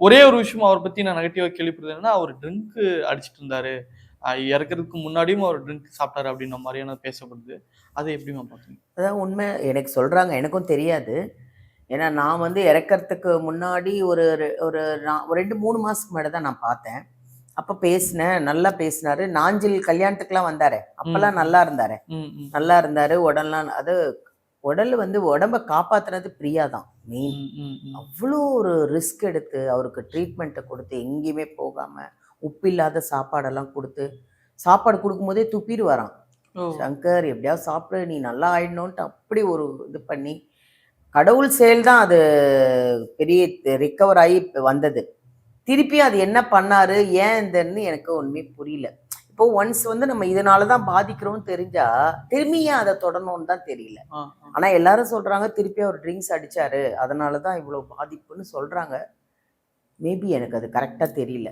ஒரே ஒரு விஷயம் அவரை பத்தி நான் நெகட்டிவா கேள்விப்படுறதுன்னா அவர் ட்ரிங்க் அடிச்சிட்டு இருந்தாரு. இறக்கறதுக்கு முன்னாடியும் அவர் ட்ரிங்க் சாப்பிட்டாரு அப்படின்ற மாதிரியான பேசப்படுது. அதை எப்படிமா பாக்குறீங்க அதான் உண்மை. எனக்கு சொல்கிறாங்க எனக்கும் தெரியாது. ஏன்னா நான் வந்து இறக்கறதுக்கு முன்னாடி ஒரு ஒரு நான் ரெண்டு மூணு மாதத்துக்கு முன்னாடி தான் நான் பார்த்தேன். அப்போ பேசினேன் நல்லா பேசினாரு. நாஞ்சில் கல்யாணத்துக்குலாம் வந்தாரு. அப்போல்லாம் நல்லா இருந்தாரு. நல்லா இருந்தாரு. உடல்லாம் அது உடல் வந்து உடம்ப காப்பாத்துனது பிரியா தான் மெயின். அவ்வளோ ஒரு ரிஸ்க் எடுத்து அவருக்கு ட்ரீட்மெண்ட்டை கொடுத்து எங்கேயுமே போகாமல் உப்பு இல்லாத சாப்பாடெல்லாம் கொடுத்து சாப்பாடு கொடுக்கும்போதே துப்பிடு வரான் சங்கர் எப்படியாவது சாப்பிடு நீ நல்லா ஆயிடணுன்ட்டு அப்படி ஒரு இது பண்ணி கடவுள் செயல் தான் அது பெரிய ரிக்கவர் ஆகி வந்தது. திருப்பி அது என்ன பண்ணாரு ஏன் இந்தன்னு எனக்கு ஒன்றுமே புரியல. இப்போ ஒன்ஸ் வந்து நம்ம இதனால தான் பாதிக்கிறோம்னு தெரிஞ்சா திரும்பி ஏன் அதை தொடரணும்னு தான் தெரியல. ஆனா எல்லாரும் சொல்றாங்க திருப்பி அவர் ட்ரிங்க்ஸ் அடிச்சாரு. அதனால தான் இவ்வளோ பாதிப்புன்னு சொல்றாங்க. மேபி எனக்கு அது கரெக்டாக தெரியல.